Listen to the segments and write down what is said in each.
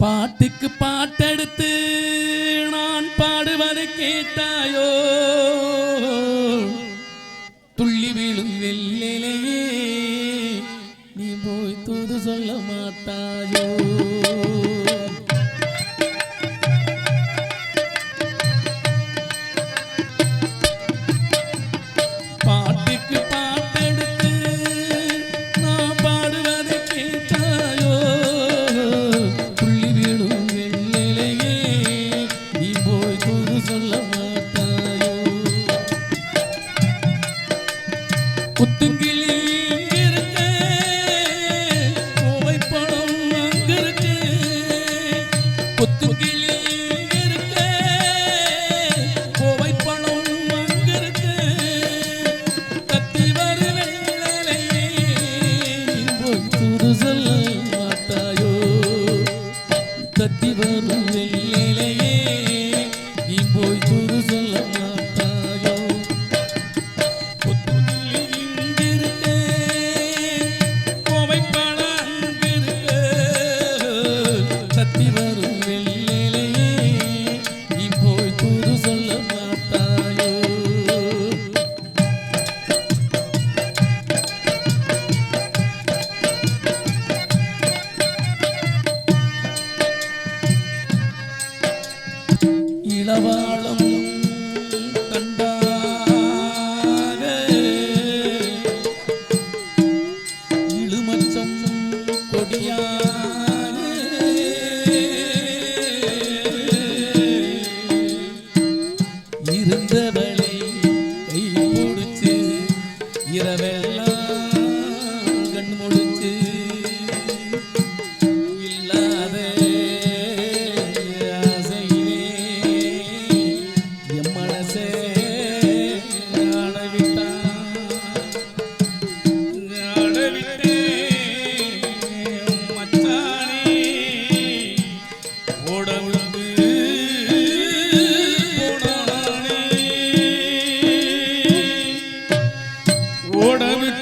பாட்டுக்கு பாட்டெடுத்து நான் பாடுவதை கேட்டாயோ? துள்ளி வீழும் வெள்ளிலேயே நீ போய் தூது சொல்ல மாட்டாயோ? குத்துங்கிளி இருக்கு. கோவை பணம் அங்க இருக்கு. குத்துங்கிளி இருக்கு. கத்தி வருவேளையே மாட்டாயோ. கத்தி வரும்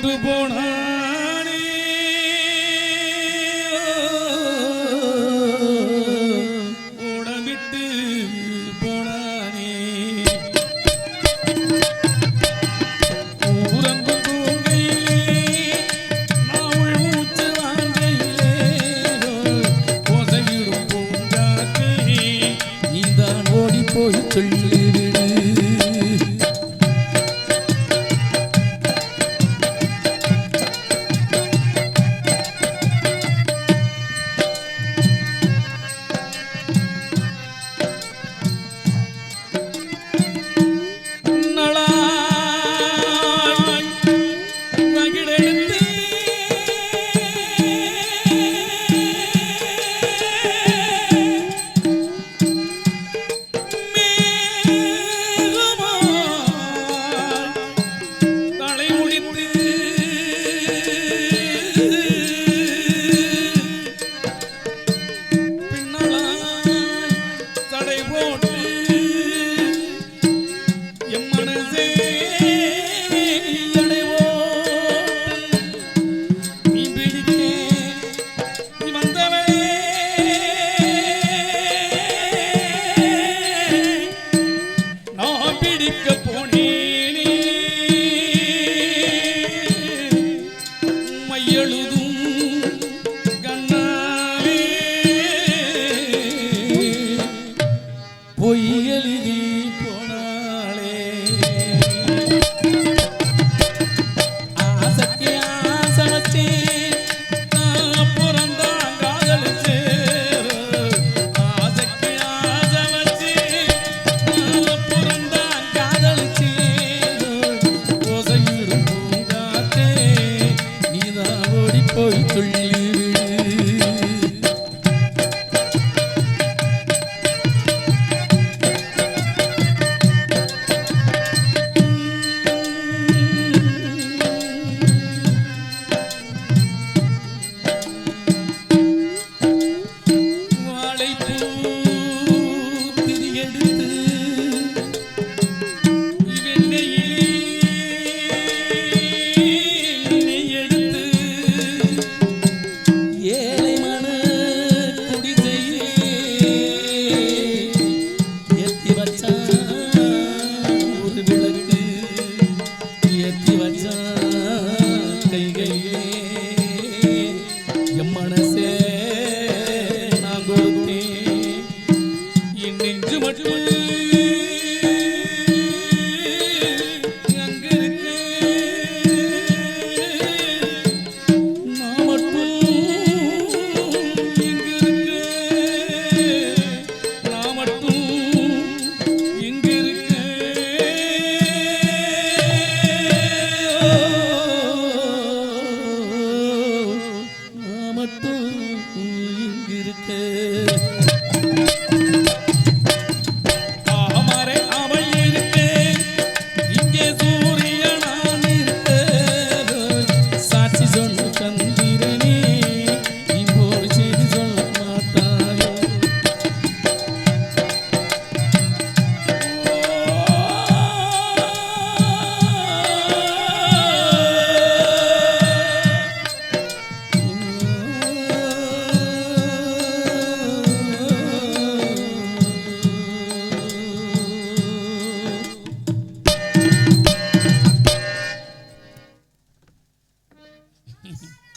மறந்து போனானே. ஓடமிட்டு போனானே. ஊரங்கு தூங்கையிலே நாள் மூச்சு வாங்கையிலே ஓசையிடும் பூங்காற்றே நீதான் ஓடி போய் சொல்லு